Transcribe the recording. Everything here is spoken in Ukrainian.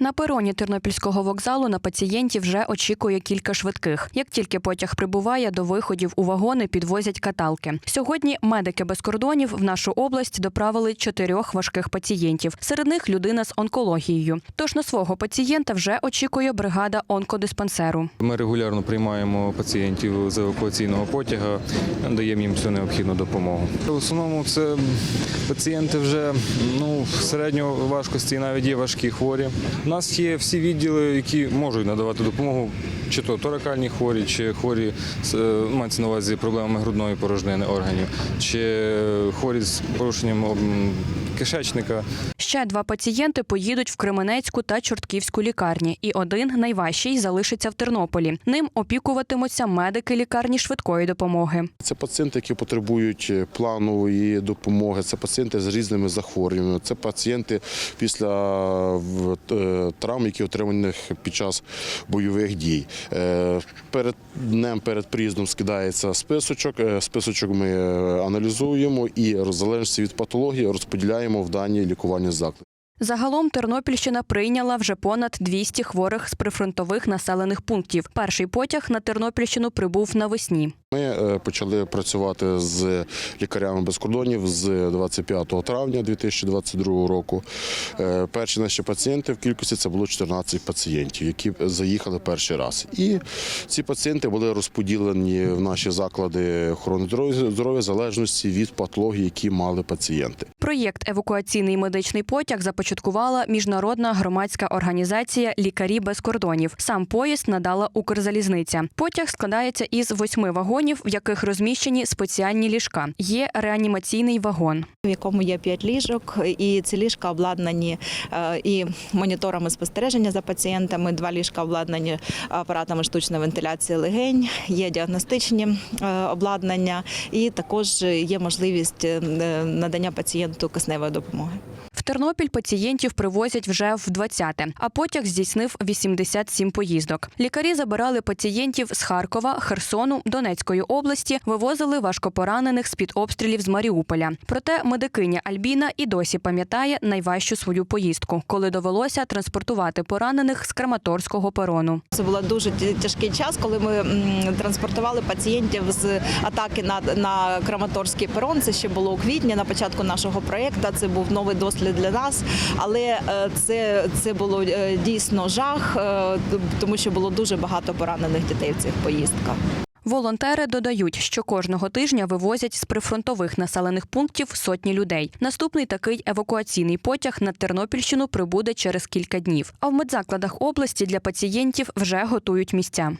На пероні Тернопільського вокзалу на пацієнтів вже очікує кілька швидких. Як тільки потяг прибуває, до виходів у вагони підвозять каталки. Сьогодні медики без кордонів в нашу область доправили чотирьох важких пацієнтів. Серед них людина з онкологією. Тож на свого пацієнта вже очікує бригада онкодиспансеру. Ми регулярно приймаємо пацієнтів з евакуаційного потяга, даємо їм всю необхідну допомогу. В основному це пацієнти вже ну, середньої важкості, навіть є важкі хворі. Нас є всі відділи, які можуть надавати допомогу, чи то торакальні хворі, чи хворі з е, мається на увазі проблемами грудної порожнини органів, чи хворі з порушенням кишечника. Ще два пацієнти поїдуть в Кременецьку та Чортківську лікарні, і один найважчий залишиться в Тернополі. Ним опікуватимуться медики лікарні швидкої допомоги. Це пацієнти, які потребують е, планової допомоги, це пацієнти з різними захворюваннями, це пацієнти після е, травм, які отримані під час бойових дій. Е, Перед днем, перед приїздом скидається списочок. Е, Списочок ми е, аналізуємо і в залежності від патології розподіляємо в дані лікувальні заклади. Загалом Тернопільщина прийняла вже понад 200 хворих з прифронтових населених пунктів. Перший потяг на Тернопільщину прибув навесні. Ми е, почали працювати з лікарями без кордонів з 25 травня 2022 року. Е, Перші наші пацієнти в кількості це було 14 пацієнтів, які заїхали перший раз. І ці пацієнти були розподілені в наші заклади охорони здоров'я в залежності від патології, які мали пацієнти. Проєкт Евакуаційний медичний потяг започаткувала міжнародна громадська організація Лікарі без кордонів. Сам поїзд надала Укрзалізниця. Потяг складається із восьми вагонів, в яких розміщені спеціальні ліжка. Є реанімаційний вагон. в якому є п'ять ліжок, і ці ліжка обладнані е, і моніторами спостереження за пацієнтами. Два ліжка обладнані апаратами штучної вентиляції легень, є діагностичні е, обладнання, і також є можливість е, надання пацієнту кисневої допомоги. Тернопіль пацієнтів привозять вже в 20-те, а потяг здійснив 87 поїздок. Лікарі забирали пацієнтів з Харкова, Херсону, Донецької області, вивозили важкопоранених з-під обстрілів з Маріуполя. Проте медикиня Альбіна і досі пам'ятає найважчу свою поїздку, коли довелося транспортувати поранених з Краматорського перону. Це був дуже тяжкий час, коли ми транспортували пацієнтів з атаки на, на Краматорський перон. Це ще було у квітні на початку нашого проєкту. Це був новий досвід для нас, але е, це, це було е, дійсно жах, е, тому що було дуже багато поранених дітей в цих поїздках. Волонтери додають, що кожного тижня вивозять з прифронтових населених пунктів сотні людей. Наступний такий евакуаційний потяг на Тернопільщину прибуде через кілька днів. А в медзакладах області для пацієнтів вже готують місця.